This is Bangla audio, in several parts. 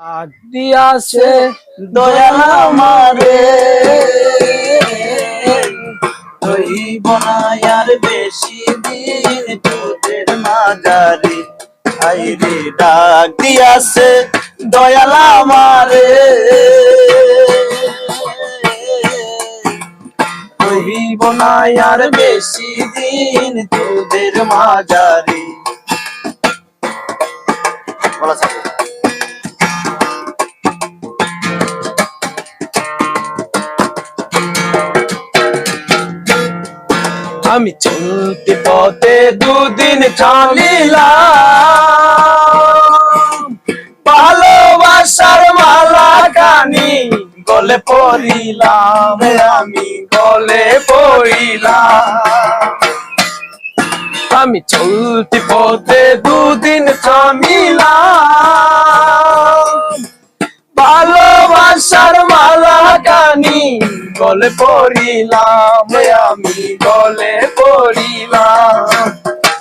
দিয়াছে দয়াল আমারে। রইব না আর বেশি দিন তোদের মাজারে হাইরে ডাক দিয়াছে দয়াল আমারে। রইব না আর বেশি দিন তোদের মাজারে বলা আমি চলতি পথে দুদিন চালিলাম ভালোবাসার মালা কানি গলে পড়িলাম, আমি গলে পড়িলাম। আমি চলতি পথে দুদিন থামিলাম গলে পড়িলাম, আমি গলে পড়িলাম।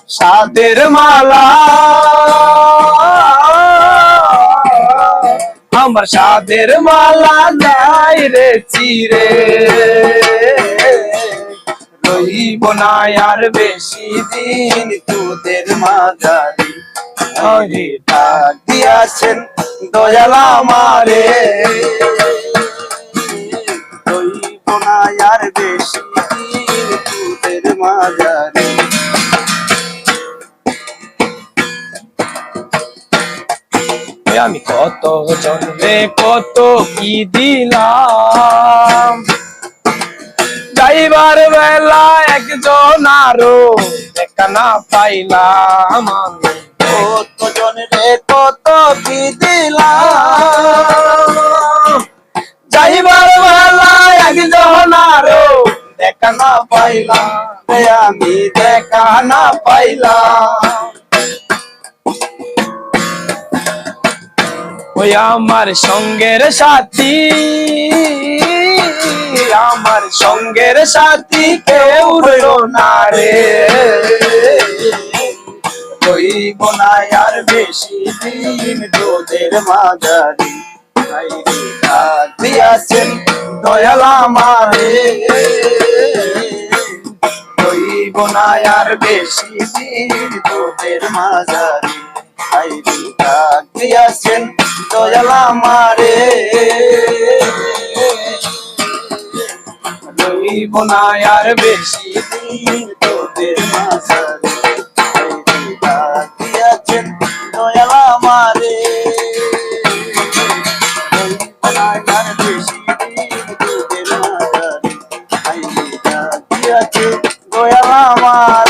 সাদের মালা। আমার সাদের মালা যাই রে চিরে। রইব না আর বেশি দিন তোদের মাঝারি। ডাক দিয়াছেন দয়াল আমারে। আমি কত জন্মে কত কি দিলাম? যাইবার বেলা একজন আরও না পাইলাম আমি। কত জনের কত কি দিলাম? দেখা না পাইলাম আমি দেখা না পাইলাম। ওই আমার সঙ্গের সাথী, আমার সঙ্গের সাথী কেউ রইল না রে। রইব না আর বেশি দিন তোদের মাঝারি দিয়াছেন দয়াল আমারে। না আর বেশি দিন তোদের মাঝারি। হাইরে ডাক দিয়াছেন দয়াল আমারে। না আর বেশি দিন মাঝারি। দয়াল আমারে। দয়াল আমার।